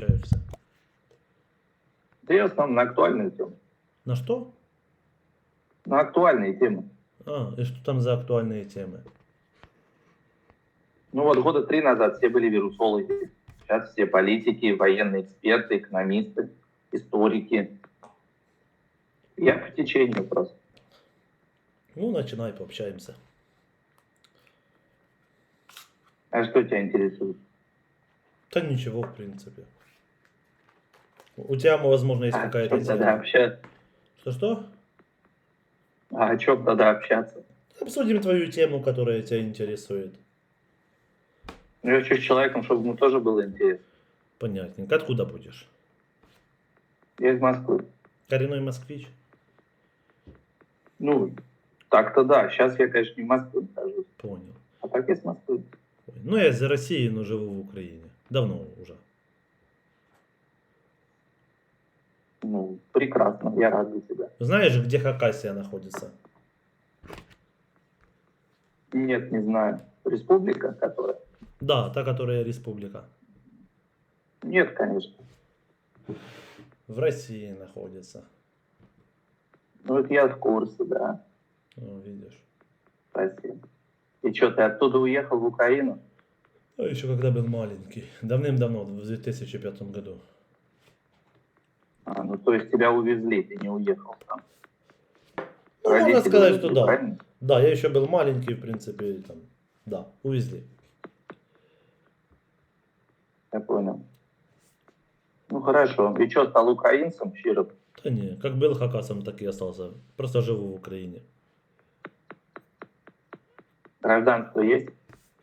общаешься? Основном на актуальные темы. На что? На актуальные темы. А, и что там за актуальные темы? Ну вот года три назад все были вирусологи. Сейчас все политики, военные эксперты, экономисты, историки. Я по течению просто. Ну, начинай, пообщаемся. А что тебя интересует? Да ничего, в принципе. У тебя, возможно, есть А какая-то чем тогда общаться? Что-что? А о чем тогда общаться? Обсудим твою тему, которая тебя интересует. Ну, я хочу с человеком, чтобы ему тоже было интересно. Понятненько. Откуда будешь? Я из Москвы. Коренной москвич? Ну, так-то да. Сейчас я, конечно, не в Москве нахожусь. Понял. А так я с Москвы. Ну, я из России, но живу в Украине. Давно уже. Ну, прекрасно. Я рад за тебя. Знаешь, где Хакасия находится? Нет, не знаю. Республика, которая? Да, та, которая республика. Нет, конечно. В России находится. Ну, это я в курсе, да. Ну, видишь. Спасибо. И что, ты оттуда уехал в Украину? А еще когда был маленький. Давным-давно, в 2005 году. А, ну, то есть тебя увезли, ты не уехал там. Ну, можно Родители сказать, увезли, что да. правильно? Да, я еще был маленький, в принципе, там, да, увезли. Я понял. Ну, хорошо. И что, стал украинцем, Щиров? Да не, как был хакасом, так и остался. Просто живу в Украине. Гражданство есть?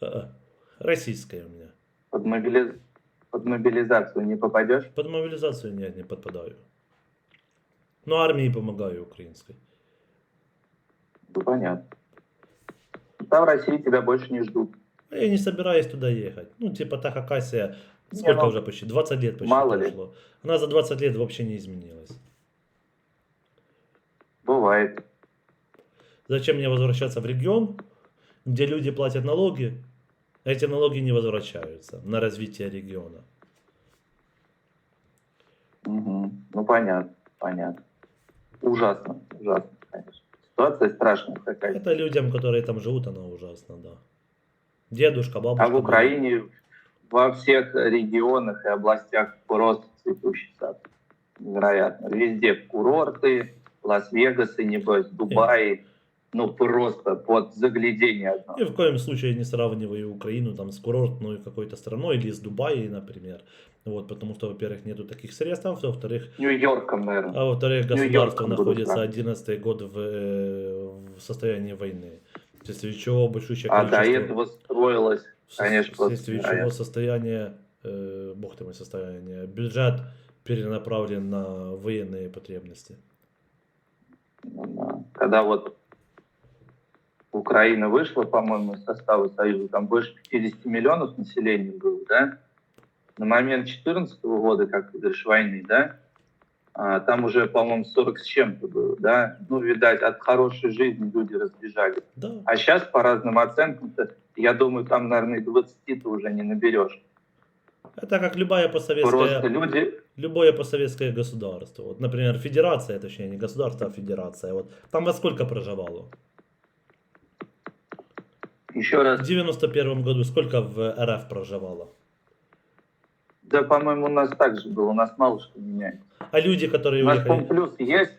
А, Российское у меня. Под, мобили- под мобилизацию не попадешь? Под мобилизацию нет, не подпадаю. Но армии помогаю украинской. Ну, понятно. Там в России тебя больше не ждут. А Я не собираюсь туда ехать. Ну, типа та Хакасия, сколько ну, уже почти? 20 лет почти мало ли. прошло. Она за 20 лет вообще не изменилась. Бывает. Зачем мне возвращаться в регион, где люди платят налоги, эти налоги не возвращаются на развитие региона? Мгм. Ну, понятно, понятно. Ужасно, ужасно, конечно. Ситуация страшная какая-то. Это людям, которые там живут, она ужасно, да. Дедушка, бабушка. А в Украине во всех регионах и областях просто цветущий сад. Невероятно. Везде курорты, Лас-Вегасы, небось, Дубаи. Ну, просто под заглядение одно. Ни в коем случае не сравниваю Украину там с курортной какой-то страной или с Дубаей, например. Вот, потому что, во-первых, нету таких средств, а во-вторых, Нью-Йорком, наверное. а во-вторых, государство находится сравнивать. 11 год в, э, в состоянии войны. Вследствие чего большущее А до количество... этого строилось, конечно, Вследствие чего состояние, э, бог ты мой, состояние, бюджет перенаправлен на военные потребности. Да. Когда вот Украина вышла, по-моему, из состава Союза, там больше 50 миллионов населения было, да? На момент 2014 года, как говоришь, войны, да? А, там уже, по-моему, 40 с чем-то было, да? Ну, видать, от хорошей жизни люди разбежались. Да, А сейчас, по разным оценкам, я думаю, там, наверное, и 20 ты уже не наберешь. это как любая постсоветская... Просто люди... любое постсоветское государство. Вот, например, федерация, точнее, не государство, а федерация. Вот там во сколько проживало? Еще В раз, 91 году сколько в РФ проживало? да, по-моему, у нас так же было, у нас мало что меняется. А люди, которые У нас уехали... плюс есть,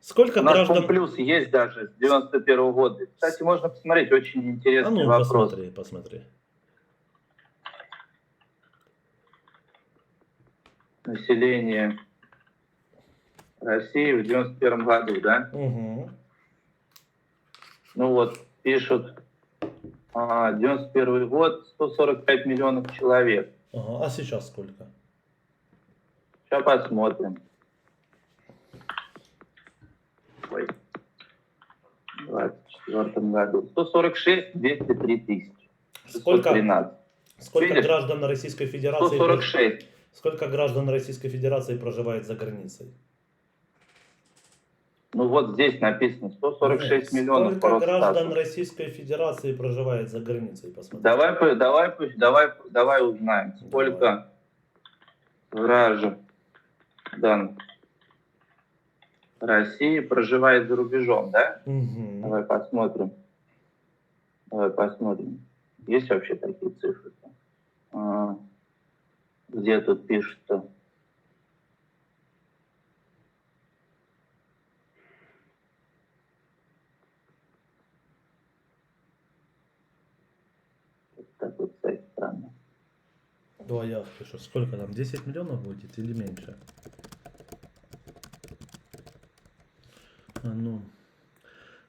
Сколько У нас граждан... плюс есть даже с 91 года. Кстати, можно посмотреть, очень А интересный ну, вопрос. посмотри, посмотри. Население России в 91 году, да? Угу. Ну вот, пишут, а, 91 год, 145 миллионов человек. Ага. А сейчас сколько? Сейчас посмотрим. Ой. В 24 году. 146, 203 тысячи. Сколько, 613. сколько Видишь? граждан Российской Федерации... 146. Сколько граждан Российской Федерации проживает за границей? Ну вот здесь написано 146 Нет, миллионов Сколько граждан. Российской Федерации проживает за границей? Посмотри. Давай, давай, давай, давай узнаем, сколько граждан России проживает за рубежом, да? Угу. Давай посмотрим. Давай посмотрим. Есть вообще такие цифры? А, где тут пишется? Такой сайт странный. Давай я впишу. Сколько там? 10 миллионов будет или меньше? А, ну.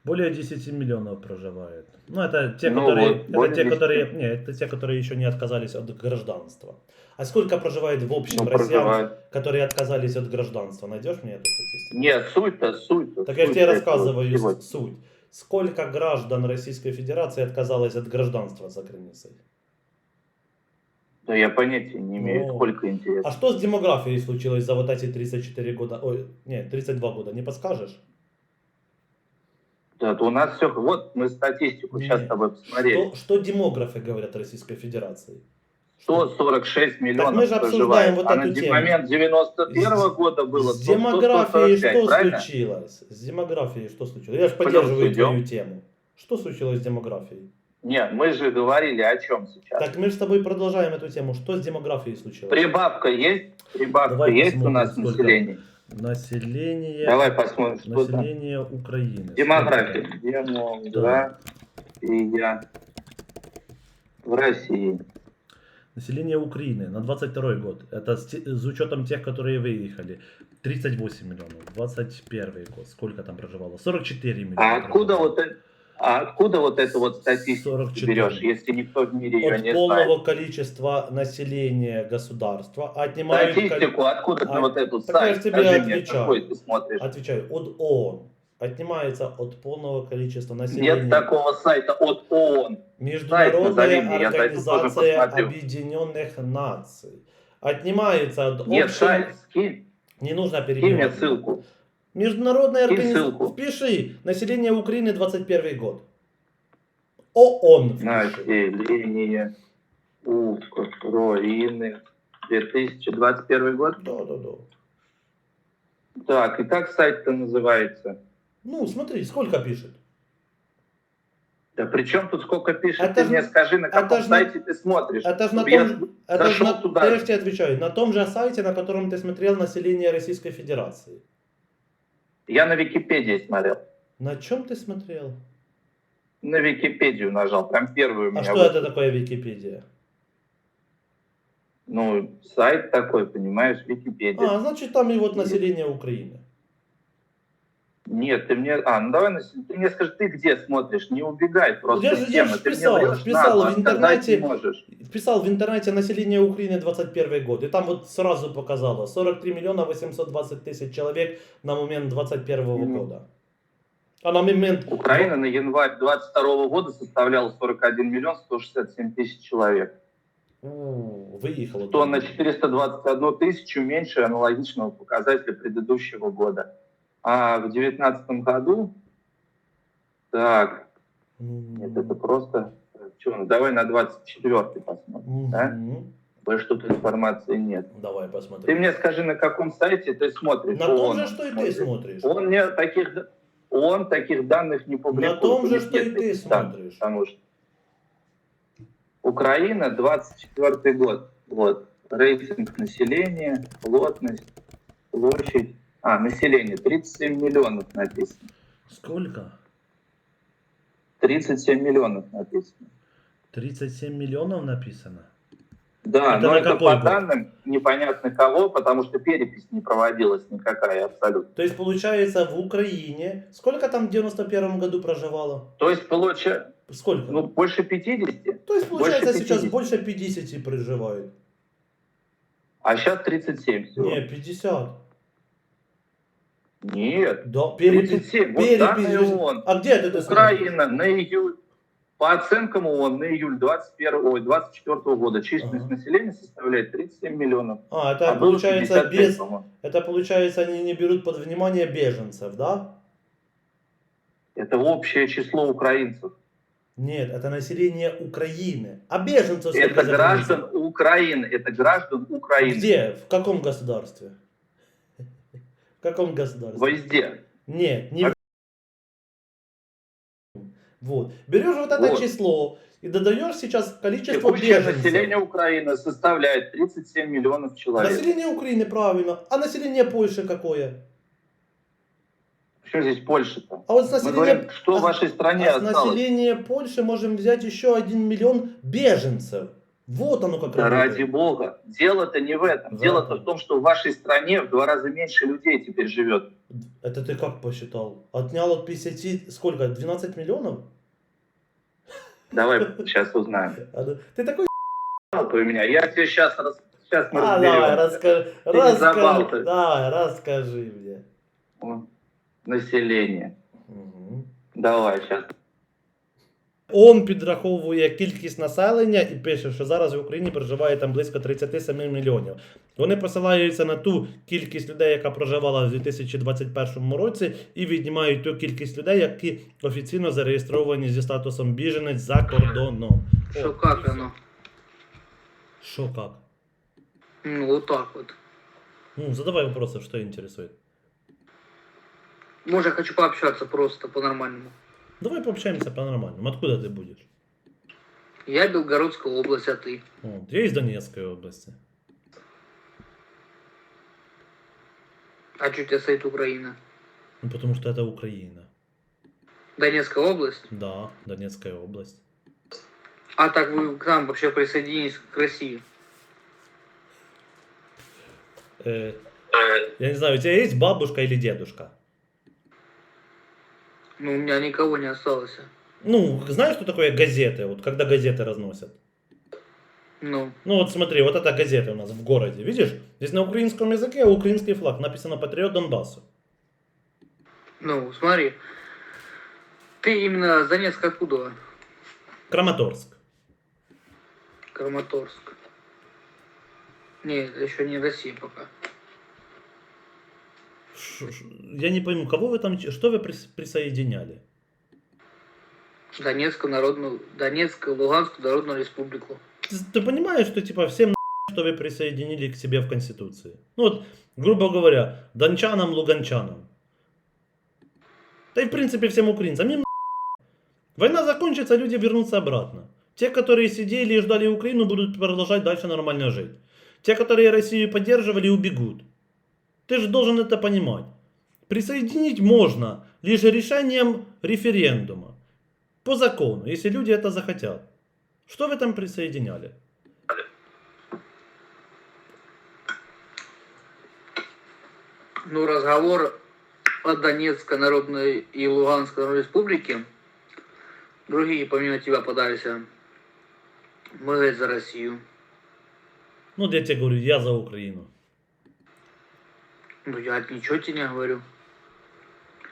Более 10 миллионов проживает. Ну, это те, Ну которые. вот, это те, 10. которые. Не, это те, которые еще не отказались от гражданства. А сколько проживает в общем Ну, россиян, проживает. которые отказались от гражданства? Найдешь мне эту статистику? Нет, суть-то, суть-то. Так я суть тебе этого рассказываю суть. Сколько граждан Российской Федерации отказалось от гражданства за границей? Да я понятия не имею, Ну. сколько интересно. А что с демографией случилось за вот эти 34 года? Ой, нет, 32 года, не подскажешь? Да, то у нас все, вот мы статистику Не. сейчас с тобой посмотрели. Что, что демографы говорят Российской Федерации? 146 миллионов мы же проживает, обсуждаем вот а эту на тему. момент 91 года было С 100, демографией 145, что правильно? случилось? С демографией что случилось? Я же поддерживаю идем. твою тему. Что случилось с демографией? Нет, мы же говорили о чем сейчас. Так мы же с тобой продолжаем эту тему. Что с демографией случилось? Прибавка есть? Прибавка Давай есть у посмотрим, нас сколько. население? Население, Давай посмотрим, что там. население Украины. Демография. Демография в России. Население Украины на 22 год. Это с, с учетом тех, которые выехали. 38 миллионов. 21 год. Сколько там проживало? 44 миллиона. А откуда проживало. вот это? А откуда вот эту вот статистику 44. ты берешь, если никто в мире ее От не полного знает? количества населения государства отнимают... Статистику откуда ты А, вот эту так я сайт, ж тебе скажи мне, отвечаю. какой ты смотришь? Отвечаю, от ООН. Отнимается от полного количества населения. Нет такого сайта от ООН. Сайт Международная назови зайду, тоже организация. Объединенных Наций. Отнимается от Нет, общего- сайт, скинь, Не нужно скинь мне перебивать. ссылку. Международная организация. Впиши. Население Украины 21 год. ООН. впиши. Население Украины 2021 год. Да, да, да. Так, и как сайт-то называется? Ну, смотри, сколько пишет. Да при чем тут сколько пишет? Это ты ж- мне скажи, на это каком на- сайте ты смотришь. Это же на Чтобы я том, это ж на, туда. да я тебе отвечаю, на том же сайте, на котором ты смотрел население Российской Федерации. Я на Википедии смотрел. На чем ты смотрел? На Википедию нажал, прям первую у А меня. что вот. это такое Википедия? Ну, сайт такой, понимаешь, Википедия. А, значит там и вот население Украины. Нет, ты мне... А, ну давай, на- ты мне скажи, ты где смотришь? Не убегай просто Я же- я же Ты мне писал, врешь писал в интернете. не можешь. Вписал в интернете население Украины 21 год, и там вот сразу показало 43 миллиона 820 тысяч человек на момент 21 Мгм. года. А на момент... Украина на январь 22 года составляла 41 миллион 167 тысяч человек. У, Выехало. То на 421 тысячу меньше аналогичного показателя предыдущего года. А в 2019 году... Так, нет, это просто... Чё, ну давай на 24 посмотрим, да? Мгм. Больше тут информации нет. Давай Ты посмотрим. мне скажи, на каком сайте ты смотришь? На том же, что и ты смотришь. Он мне таких, он таких данных не публикует. На том же, что и ты смотришь. Потому что Украина, 24 год. Вот. Рейтинг населения, плотность, площадь. А, население. 37 миллионов написано. Сколько? 37 миллионов написано. 37 миллионов написано? Да, Это но это по год? данным непонятно кого, потому что перепись не проводилась никакая абсолютно. То есть, получается, в Украине... Сколько там в 91 году проживало? То есть, получается, Сколько? ну, больше 50, То есть, получается, больше сейчас 50. больше 50 проживают. а сейчас 37 всего. Не, 50. Нет, Да, перепись. 37. Вот перепись данные же- ООН. А где это? Украина на июль, по оценкам ООН, на июль 21, ой, 24 года численность Ага. населения составляет 37 миллионов. А, это а получается 55, без... Это получается они не берут под внимание беженцев, да? Это общее число украинцев. Нет, это население Украины. А беженцев Это граждан? Украины, это граждан Украины. Где? В каком государстве? В каком государстве? Везде. Нет, не в- Вот. Берешь вот это Вот. число и додаешь сейчас количество Текущее беженцев. население Украины составляет 37 миллионов человек. Население Украины, правильно. А население Польши какое? Что здесь Польша-то? А вот с Мы населением... говорим, что а в вашей стране а с осталось. населения Польши можем взять еще один миллион беженцев. Вот оно как работает. ради бога. Дело-то не в этом. Да. Дело-то в том, что в вашей стране в два раза меньше людей теперь живет. Это ты как посчитал? Отнял от 50... Сколько? 12 миллионов? Давай сейчас узнаем. А. Ты такой... У меня. Я тебе сейчас, сейчас мы А, давай, расскажи. Расскажи. Давай, расскажи мне. Население. Давай сейчас. Он підраховує кількість населення і пише, що зараз в Україні проживає там близько 37 мільйонів. Вони посилаються на ту кількість людей, яка проживала в 2021 році, і віднімають ту кількість людей, які офіційно зареєстровані зі статусом біженець за кордоном. Что О, как і все. Що як? Ну, вот так вот. Ну, задавай вопросы, что интересует. Может, я хочу пообщаться просто по-нормальному. Давай пообщаемся по-нормальному. Откуда ты будешь? Я Белгородская область, а ты? Вот, я из Донецкой области. А что у тебя стоит Украина? Ну, потому что это Украина. Донецкая область? Да, Донецкая область. А так вы к нам вообще присоединились к России? Э, я не знаю, у тебя есть бабушка или дедушка? Ну, у меня никого не осталось. Ну, знаешь, что такое газеты? Вот когда газеты разносят. Ну, Ну вот смотри, вот это газеты у нас в городе, видишь? Здесь на украинском языке украинский флаг, написано «Патриот Донбассу». ну, смотри. Ты именно с Донецка откуда? Краматорск. Краматорск. Не, это еще не Россия пока. Я не пойму, кого вы там, что вы прис- присоединяли? Донецкую народную, Донецкую, Луганскую народную республику. Ты, ты понимаешь, что типа всем на- что вы присоединили к себе в Конституции? Ну вот, грубо говоря, дончанам, луганчанам. Да и в принципе всем украинцам. Им на- Война закончится, люди вернутся обратно. Те, которые сидели и ждали Украину, будут продолжать дальше нормально жить. Те, которые Россию поддерживали, убегут. Ты же должен это понимать. Присоединить можно лишь решением референдума. По закону, если люди это захотят. Что вы там присоединяли? Ну, разговор о Донецкой народной и Луганской народной республике. Другие помимо тебя подались. а. Мы говорит, за Россию. Ну, я тебе говорю, я за Украину. Ну, я ничего тебе не говорю.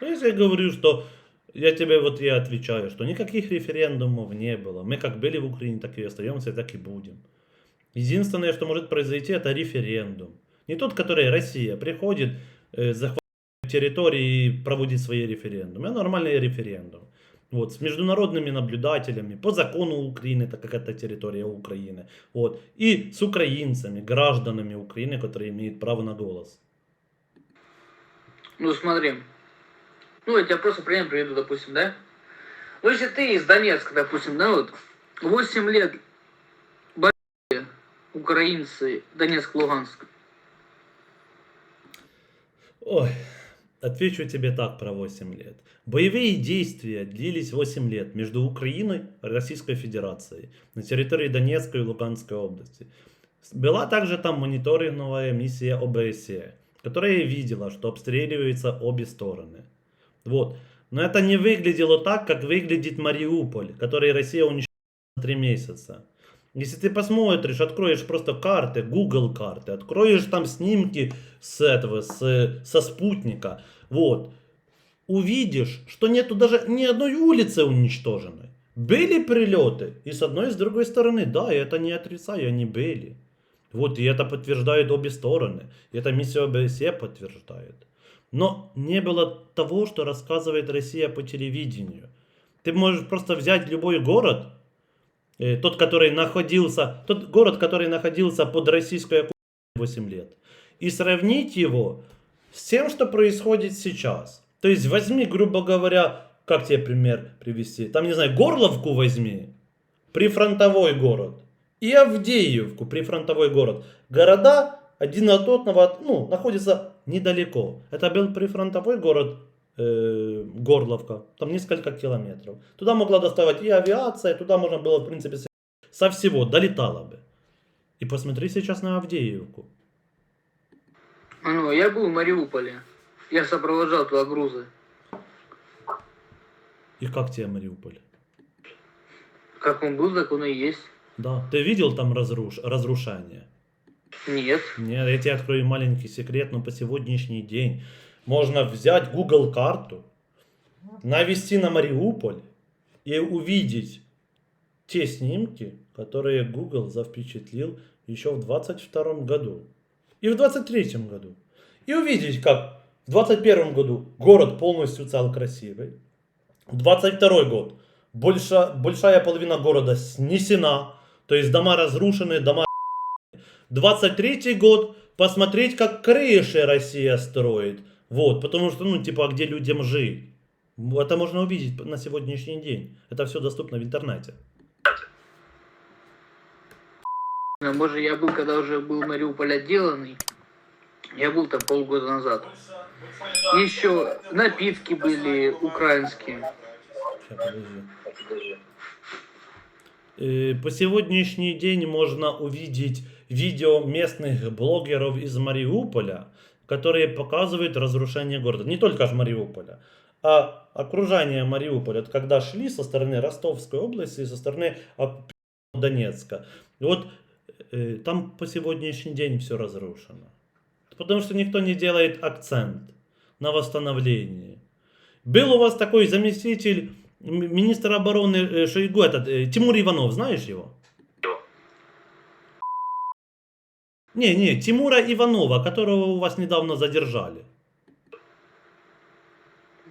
Ну, если я говорю, что я тебе вот я отвечаю, что никаких референдумов не было. Мы как были в Украине, так и остаемся, так и будем. Единственное, что может произойти, это референдум. Не тот, который Россия приходит, э, захватывает территории и проводит свои референдумы, а нормальный референдум. Вот, с международными наблюдателями, по закону Украины, так как это территория Украины. Вот, и с украинцами, гражданами Украины, которые имеют право на голос. Ну, смотри. Ну, я тебе просто пример приведу, допустим, да? Ну, если ты из Донецка, допустим, да, вот, 8 лет борьбы украинцы, Донецк, Луганск. Ой, отвечу тебе так про 8 лет. Боевые действия длились 8 лет между Украиной и Российской Федерацией на территории Донецкой и Луганской области. Была также там мониторинговая миссия ОБСЕ, которая видела, что обстреливаются обе стороны. Вот. Но это не выглядело так, как выглядит Мариуполь, который Россия уничтожила за 3 месяца. Если ты посмотришь, откроешь просто карты, Google карты, откроешь там снимки с этого, с, со спутника, вот, увидишь, что нету даже ни одной улицы уничтоженной. Были прилеты и с одной и с другой стороны, да, я это не отрицаю, они были. Вот, и это подтверждают обе стороны. И эта миссия ОБСЕ подтверждает. Но не было того, что рассказывает Россия по телевидению. Ты можешь просто взять любой город э, тот, который находился, тот город, который находился под российской оккупацией 8 лет, и сравнить его с тем, что происходит сейчас. То есть возьми, грубо говоря, как тебе пример привести? Там, не знаю, Горловку возьми, прифронтовой город, и Авдеевку, прифронтовой город. Города один от одного, ну, находятся недалеко. Это был прифронтовой город э, Горловка, там несколько километров. Туда могла доставать и авиация, туда можно было, в принципе, со всего, долетало бы. И посмотри сейчас на Авдеевку. Ну, я был в Мариуполе. Я сопровождал туда грузы. И как тебе Мариуполь? Как он был, так он и есть. Да. Ты видел там разруш... разрушение? Нет. Нет, я тебе открою маленький секрет, но по сегодняшний день можно взять Google карту, навести на Мариуполь и увидеть те снимки, которые Google запечатлил еще в 22 году и в 23 году. И увидеть, как в 21 году город полностью стал красивый, в 22 год больша, большая половина города снесена, то есть дома разрушены, дома 23 год, посмотреть, как крыши Россия строит. Вот, потому что, ну, типа, а где людям жить? Это можно увидеть на сегодняшний день. Это все доступно в интернете. А Может, я был, когда уже был Мариуполь отделанный. Я был там полгода назад. Еще напитки были украинские. Ща, подожди. Э, По сегодняшний день можно увидеть видео местных блогеров из Мариуполя, которые показывают разрушение города. Не только ж Мариуполя, а окружение Мариуполя. Когда шли со стороны Ростовской области и со стороны Донецка. Вот э, там по сегодняшний день все разрушено. Потому что никто не делает акцент на восстановлении. Был у вас такой заместитель м- министра обороны Шойгу, этот, Тимур Иванов, знаешь его? Не, не, Тимура Иванова, которого у вас недавно задержали.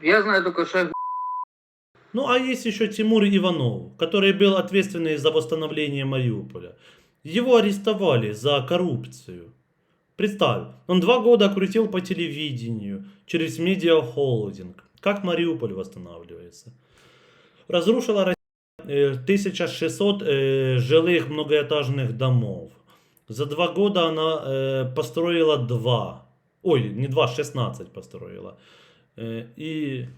Я знаю только Шойгу. Ну, а есть еще Тимур Иванов, который был ответственный за восстановление Мариуполя. Его арестовали за коррупцию. Представь, он два года крутил по телевидению, через медиахолдинг. Как Мариуполь восстанавливается? Разрушила Россия э, 1600 э, жилых многоэтажных домов. За два года она построила два. Ой, не два, 16 построила. И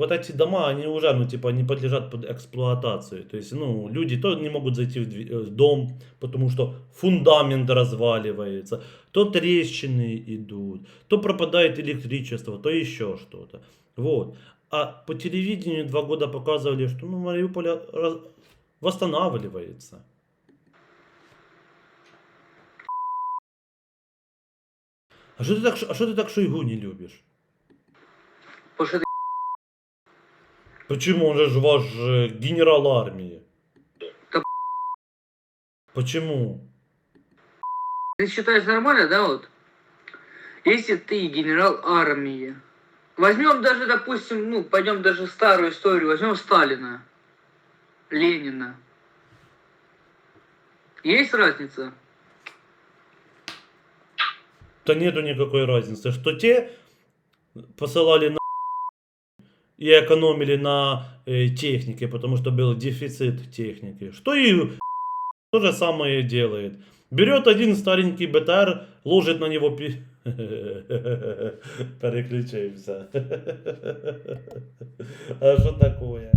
вот эти дома, они уже, ну, типа, не подлежат под эксплуатацию. То есть, ну, люди то не могут зайти в, э, в дом, потому что фундамент разваливается, то трещины идут, то пропадает электричество, то еще что-то. Вот. А по телевидению два года показывали, что, ну, Мариуполь раз- восстанавливается. А что ты так, а что ты так Шойгу не любишь? Потому что это Почему? Он же ваш э, генерал армии. Да Почему? Ты считаешь нормально, да, вот? Если ты генерал армии, возьмем даже, допустим, ну, пойдем даже старую историю, возьмем Сталина, Ленина. Есть разница? Да нету никакой разницы. Что те посылали на и экономили на э, технике, потому что был дефицит техники. Что и то же самое делает. Берет один старенький БТР, ложит на него пи... Переключаемся. А что такое?